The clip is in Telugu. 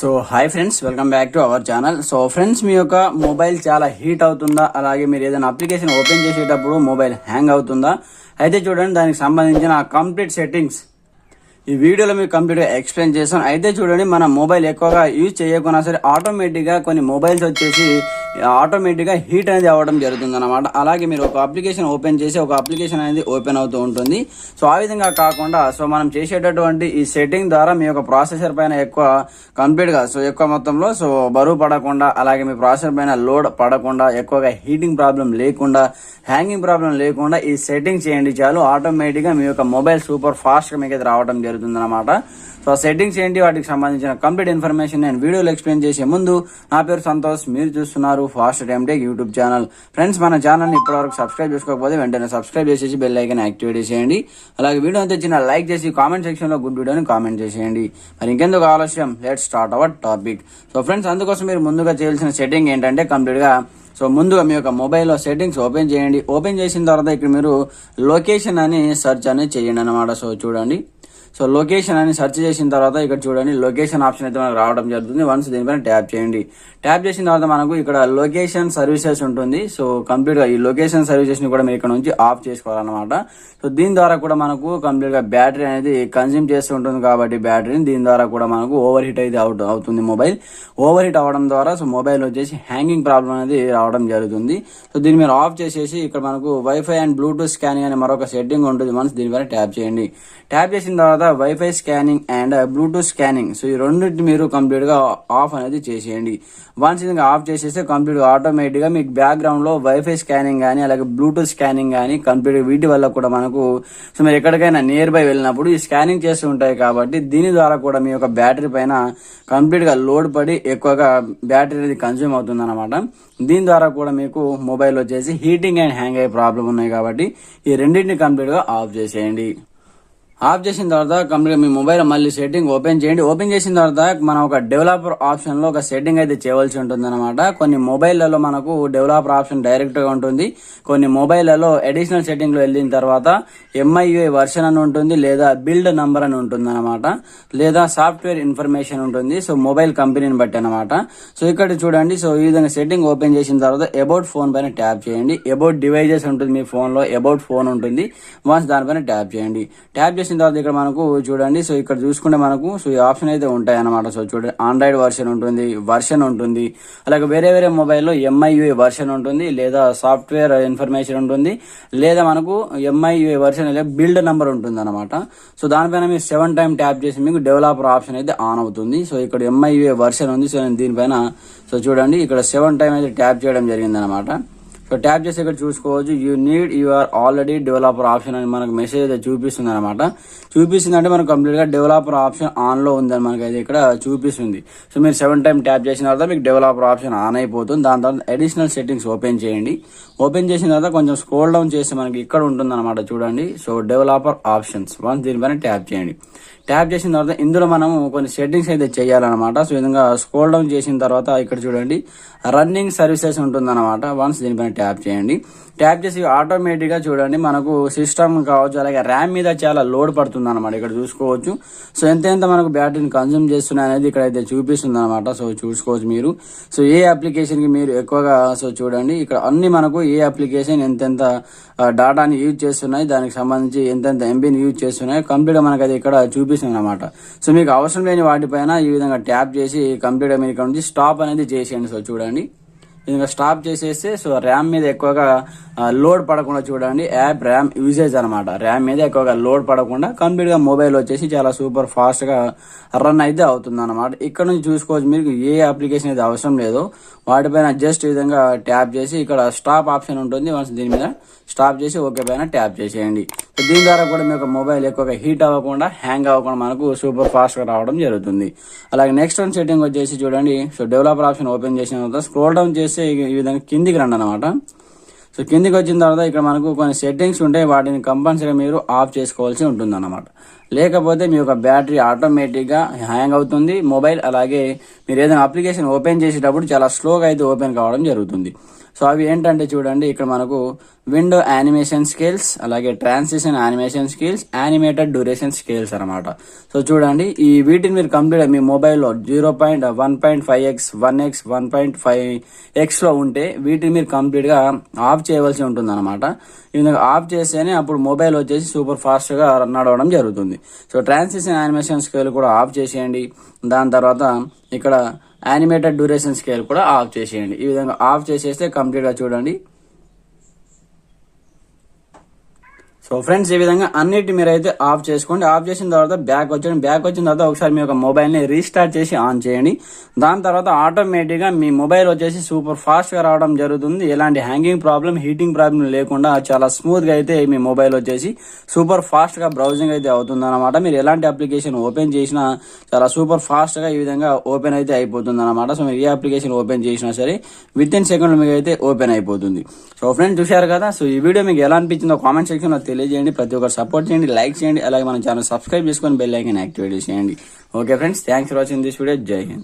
So hi friends welcome back to our channel. So friends మీ యొక్క మొబైల్ చాలా హీట్ అవుతుందా? అలాగే మీరు ఏదైనా అప్లికేషన్ ఓపెన్ చేసేటప్పుడు మొబైల్ హ్యాంగ్ అవుతుందా? అయితే చూడండి దానికి సంబంధించిన కంప్లీట్ సెట్టింగ్స్ ఈ వీడియోలో మీకు కంప్లీట్గా ఎక్స్ప్లెయిన్ చేస్తాం అయితే చూడండి మన మొబైల్ ఎక్కువగా యూజ్ చేయకున్నా సరే ఆటోమేటిక్గా కొన్ని మొబైల్స్ వచ్చేసి ఆటోమేటిక్గా హీట్ అనేది అవ్వడం జరుగుతుంది అనమాట అలాగే మీరు ఒక అప్లికేషన్ ఓపెన్ చేసి ఒక అప్లికేషన్ అనేది ఓపెన్ అవుతూ ఉంటుంది. సో ఆ విధంగా కాకుండా సో మనం చేసేటటువంటి ఈ సెట్టింగ్ ద్వారా మీ యొక్క ప్రాసెసర్ పైన ఎక్కువ కంప్లీట్గా సో ఎక్కువ మొత్తంలో సో బరువు పడకుండా అలాగే మీ ప్రాసెసర్ పైన లోడ్ పడకుండా ఎక్కువగా హీటింగ్ ప్రాబ్లం లేకుండా హ్యాంగింగ్ ప్రాబ్లం లేకుండా ఈ సెట్టింగ్ చేయండి చాలు. ఆటోమేటిక్గా మీ యొక్క మొబైల్ సూపర్ ఫాస్ట్గా మీకు రావడం జరుగుతుంది. అనమాట సో సెట్టింగ్స్ ఏంటి? వాటికి సంబంధించిన కంప్లీట్ ఇన్ఫర్మేషన్ నేను వీడియోలో ఎక్స్ప్లెయిన్ చేసే ముందు నా పేరు సంతోష్. మీరు చూస్తున్నారు fast time take YouTube channel friends మన ఛానల్ని ఇప్పటివరకు సబ్స్క్రైబ్ చేసుకోకపోతే వెంటనే సబ్స్క్రైబ్ చేసేసి బెల్ ఐకన్ యాక్టివేట్ చేసేయండి. అలాగే వీడియో అంతా చిన్న లైక్ చేసి కామెంట్ సెక్షన్లో గుడ్ వీడియోని కామెంట్ చేసేయండి. మరి ఇంకెందుకు ఆలస్యం? Let start our topic so friends అందుకోసం మీరు ముందుగా చేయాల్సిన సెట్టింగ్ ఏంటంటే కంప్లీట్గా సో ముందుగా మీ యొక్క మొబైల్లో సెట్టింగ్స్ ఓపెన్ చేయండి. ఓపెన్ చేసిన తర్వాత ఇక్కడ మీరు లొకేషన్ అని సెర్చ్ అనేది చేయండి అనమాట సో చూడండి. సో లొకేషన్ అని సెర్చ్ చేసిన తర్వాత ఇక్కడ చూడండి లొకేషన్ ఆప్షన్ అయితే మనకు రావడం జరుగుతుంది. వన్స్ దీనిపైన ట్యాప్ చేయండి. ట్యాప్ చేసిన తర్వాత మనకు ఇక్కడ లొకేషన్ సర్వీసెస్ ఉంటుంది. సో కంప్లీట్గా ఈ లొకేషన్ సర్వీసెస్ని కూడా మీరు ఇక్కడ నుంచి ఆఫ్ చేసుకోవాలన్నమాట. సో దీని ద్వారా కూడా మనకు కంప్లీట్గా బ్యాటరీ అనేది కన్జ్యూమ్ చేస్తూ ఉంటుంది కాబట్టి బ్యాటరీని దీని ద్వారా కూడా మనకు ఓవర్ హీట్ అయితే అవుట్ అవుతుంది మొబైల్. ఓవర్ హీట్ అవడం ద్వారా సో మొబైల్ వచ్చేసి హ్యాంగింగ్ ప్రాబ్లం అనేది రావడం జరుగుతుంది. సో దీన్ని మీరు ఆఫ్ చేసేసి ఇక్కడ మనకు వైఫై అండ్ బ్లూటూత్ స్కానింగ్ అనే మరొక సెట్టింగ్ ఉంటుంది. మనసు దీనిపైన ట్యాప్ చేయండి. ట్యాప్ చేసిన తర్వాత WiFi scanning and Bluetooth scanning so ఈ రెండింటిని మీరు కంప్లీట్గా ఆఫ్ అనేది చేసేయండి. వన్స్ ఇది ఆఫ్ చేసేస్తే కంప్లీట్ ఆటోమేటిక్గా ఆటోమేటిక్గా మీకు బ్యాక్గ్రౌండ్లో వైఫై స్కానింగ్ కానీ అలాగే బ్లూటూత్ స్కానింగ్ కానీ కంప్లీట్ వీటి వల్ల కూడా మనకు సో మీరు ఎక్కడికైనా నియర్ బై వెళ్ళినప్పుడు ఈ స్కానింగ్ చేస్తూ ఉంటాయి కాబట్టి దీని ద్వారా కూడా మీ యొక్క బ్యాటరీ పైన కంప్లీట్గా లోడ్ పడి ఎక్కువగా బ్యాటరీ అనేది కన్జ్యూమ్ అవుతుంది అనమాట దీని ద్వారా కూడా మీకు మొబైల్ వచ్చేసి హీటింగ్ అండ్ హ్యాంగ్ అయ్యే ప్రాబ్లం ఉన్నాయి కాబట్టి ఈ రెండింటిని కంప్లీట్గా ఆఫ్ చేసేయండి. ఆఫ్ చేసిన తర్వాత కంప్లీట్ మీ మొబైల్ మళ్ళీ సెట్టింగ్ ఓపెన్ చేయండి. ఓపెన్ చేసిన తర్వాత మనం ఒక డెవలపర్ ఆప్షన్లో ఒక సెట్టింగ్ అయితే చేయవలసి ఉంటుంది అనమాట కొన్ని మొబైల్లలో మనకు డెవలపర్ ఆప్షన్ డైరెక్ట్గా ఉంటుంది. కొన్ని మొబైల్లలో అడిషనల్ సెట్టింగ్లో వెళ్ళిన తర్వాత ఎంఐయుఐ వర్షన్ అని ఉంటుంది లేదా బిల్డ్ నంబర్ అని ఉంటుంది అనమాట లేదా సాఫ్ట్వేర్ ఇన్ఫర్మేషన్ ఉంటుంది. సో మొబైల్ కంపెనీని బట్టి అనమాట సో ఇక్కడ చూడండి. సో ఈ విధంగా సెట్టింగ్ ఓపెన్ చేసిన తర్వాత అబౌట్ ఫోన్ పైన ట్యాప్ చేయండి. అబౌట్ డివైజెస్ ఉంటుంది మీ ఫోన్లో అబౌట్ ఫోన్ ఉంటుంది. వన్స్ దానిపైన ట్యాప్ చేయండి. ట్యాప్ చేసిన వచ్చిన తర్వాత ఇక్కడ మనకు చూడండి సో ఇక్కడ చూసుకుంటే మనకు సో ఈ ఆప్షన్ అయితే ఉంటాయి అనమాట సో చూడండి ఆండ్రాయిడ్ వర్షన్ ఉంటుంది వర్షన్ ఉంటుంది. అలాగే వేరే వేరే మొబైల్లో ఎంఐయుఏ వర్షన్ ఉంటుంది లేదా సాఫ్ట్వేర్ ఇన్ఫర్మేషన్ ఉంటుంది లేదా మనకు ఎంఐయుఏ వర్షన్ లేదా బిల్డ్ నెంబర్ ఉంటుంది అనమాట సో దానిపైన మీరు సెవెన్ టైం ట్యాప్ చేసి మీకు డెవలపర్ ఆప్షన్ అయితే ఆన్ అవుతుంది. సో ఇక్కడ ఎంఐయుఏ వర్షన్ ఉంది సో నేను దీనిపైన సో చూడండి ఇక్కడ సెవెన్ టైం అయితే ట్యాప్ చేయడం జరిగింది అనమాట సో ట్యాప్ చేసి ఇక్కడ చూసుకోవచ్చు. You need you are already developer option అని మనకు మెసేజ్ అయితే చూపిస్తుంది అనమాట చూపిస్తుంది అంటే మనకు కంప్లీట్గా డెవలపర్ ఆప్షన్ ఆన్లో ఉందని మనకి అయితే ఇక్కడ చూపిస్తుంది. సో మీరు సెవెన్ టైం ట్యాప్ చేసిన తర్వాత మీకు డెవలపర్ ఆప్షన్ ఆన్ అయిపోతుంది. దాని తర్వాత అడిషనల్ సెట్టింగ్స్ ఓపెన్ చేయండి. ఓపెన్ చేసిన తర్వాత కొంచెం స్క్రోల్ డౌన్ చేసి మనకి ఇక్కడ ఉంటుంది అనమాట చూడండి సో డెవలపర్ ఆప్షన్స్ వన్స్ దీనిపైన ట్యాప్ చేయండి. ట్యాప్ చేసిన తర్వాత ఇందులో మనం కొన్ని సెట్టింగ్స్ అయితే చేయాలన్నమాట. సో విధంగా స్క్రోల్ డౌన్ చేసిన తర్వాత ఇక్కడ చూడండి. రన్నింగ్ సర్వీసెస్ ఉంటుందన్నమాట. వన్స్ దీనిపైన ట్యాప్ చేయండి. ట్యాప్ చేసి ఆటోమేటిక్గా చూడండి. మనకు సిస్టమ్ కావచ్చు అలాగే ర్యామ్ మీద చాలా లోడ్ పడుతుంది అనమాట ఇక్కడ చూసుకోవచ్చు. సో ఎంతెంత మనకు బ్యాటరీని కన్జ్యూమ్ చేస్తున్నాయి అనేది ఇక్కడ అయితే చూపిస్తుంది అనమాట సో చూసుకోవచ్చు మీరు. సో ఏ అప్లికేషన్కి మీరు ఎక్కువగా సో చూడండి. ఇక్కడ అన్ని మనకు ఏ అప్లికేషన్ ఎంతెంత డాటాని యూజ్ చేస్తున్నాయి దానికి సంబంధించి ఎంతెంత ఎంబీని యూజ్ చేస్తున్నాయి కంప్యూటర్ మనకు మనకి అది ఇక్కడ చూపిస్తుంది అనమాట సో మీకు అవసరం లేని వాటిపైన ఈ విధంగా ట్యాప్ చేసి కంప్యూటర్ మీద మీరు ఇక్కడ నుంచి స్టాప్ అనేది చేసేయండి. సో చూడండి. ఇంకా స్టాప్ చేసేస్తే సో ర్యామ్ మీద ఎక్కువగా లోడ్ పడకుండా చూడండి యాప్ ర్యామ్ యూజేజ్ అనమాట ర్యామ్ మీద ఎక్కువగా లోడ్ పడకుండా కంప్లీట్గా మొబైల్ వచ్చేసి చాలా సూపర్ ఫాస్ట్గా రన్ అయితే అవుతుంది అనమాట ఇక్కడ నుంచి చూసుకోవచ్చు మీకు ఏ అప్లికేషన్ అయితే అవసరం లేదు వాటిపైన జస్ట్ ఈ విధంగా ట్యాప్ చేసి ఇక్కడ స్టాప్ ఆప్షన్ ఉంటుంది. వన్స్ దీని మీద స్టాప్ చేసి ఓకే పైన ట్యాప్ చేసేయండి. దీని ద్వారా కూడా మీకు మొబైల్ ఎక్కువగా హీట్ అవ్వకుండా హ్యాంగ్ అవ్వకుండా మనకు సూపర్ ఫాస్ట్గా రావడం జరుగుతుంది. అలాగే నెక్స్ట్ వన్ సెట్టింగ్ వచ్చేసి చూడండి. సో డెవలపర్ ఆప్షన్ ఓపెన్ చేసిన తర్వాత స్క్రోల్ డౌన్ చేస్తే ఈ విధంగా కిందికి రండి అనమాట సో కిందికి వచ్చిన తర్వాత ఇక్కడ మనకు కొన్ని సెట్టింగ్స్ ఉంటాయి. వాటిని కంపల్సరీ మీరు ఆఫ్ చేసుకోవాల్సి ఉంటుంది అనమాట లేకపోతే మీ యొక్క బ్యాటరీ ఆటోమేటిక్గా హ్యాంగ్ అవుతుంది. మొబైల్ అలాగే మీరు ఏదైనా అప్లికేషన్ ఓపెన్ చేసేటప్పుడు చాలా స్లోగా అయితే ఓపెన్ కావడం జరుగుతుంది. సో అవి ఏంటంటే చూడండి ఇక్కడ మనకు విండో యానిమేషన్ స్కేల్స్ అలాగే transition animation skills animated duration scales అనమాట సో చూడండి ఈ వీటిని మీరు కంప్లీట్ మీ మొబైల్లో zero point one point five X one X one point five ఎక్స్లో ఉంటే వీటిని మీరు కంప్లీట్గా ఆఫ్ చేయవలసి ఉంటుంది అనమాట విధంగా ఆఫ్ చేస్తేనే అప్పుడు మొబైల్ వచ్చేసి సూపర్ ఫాస్ట్గా రన్ నడవడం జరుగుతుంది. సో ట్రాన్సిషన్ యానిమేషన్ స్కేల్ కూడా ఆఫ్ చేసేయండి. దాని తర్వాత ఇక్కడ యానిమేటెడ్ డ్యూరేషన్ స్కేల్ కూడా ఆఫ్ చేసేయండి. ఈ విధంగా ఆఫ్ చేసేస్తే కంప్లీట్గా చూడండి. సో ఫ్రెండ్స్ ఈ విధంగా అన్నిటి మీరు అయితే ఆఫ్ చేసుకోండి. ఆఫ్ చేసిన తర్వాత బ్యాక్ వచ్చేయండి. బ్యాక్ వచ్చిన తర్వాత ఒకసారి మీ యొక్క మొబైల్ని రీస్టార్ట్ చేసి ఆన్ చేయండి. దాని తర్వాత ఆటోమేటిక్గా మీ మొబైల్ వచ్చేసి సూపర్ ఫాస్ట్గా రావడం జరుగుతుంది. ఎలాంటి హ్యాంగింగ్ ప్రాబ్లం హీటింగ్ ప్రాబ్లం లేకుండా చాలా స్మూత్గా అయితే మీ మొబైల్ వచ్చేసి సూపర్ ఫాస్ట్గా బ్రౌజింగ్ అయితే అవుతుంది అనమాట మీరు ఎలాంటి అప్లికేషన్ ఓపెన్ చేసినా చాలా సూపర్ ఫాస్ట్గా ఈ విధంగా ఓపెన్ అయితే అయిపోతుంది అనమాట సో మీరు ఏ అప్లికేషన్ ఓపెన్ చేసినా సరే విత్ ఇన్ సెకండ్ మీకు అయితే ఓపెన్ అయిపోతుంది. సో ఫ్రెండ్స్ చూశారు కదా? సో ఈ వీడియో మీకు ఎలా అనిపించిందో కామెంట్ సెక్షన్ తెలియదు తెలియజేయండి ప్రతి ఒక్కరు సపోర్ట్ చేయండి లైక్ చేయండి అలాగే మన ఛానల్ సబ్స్క్రైబ్ చేసుకొని బెల్ ఐకన్ యాక్టివేట్ చేయండి okay friends thanks for watching this video Jai Hind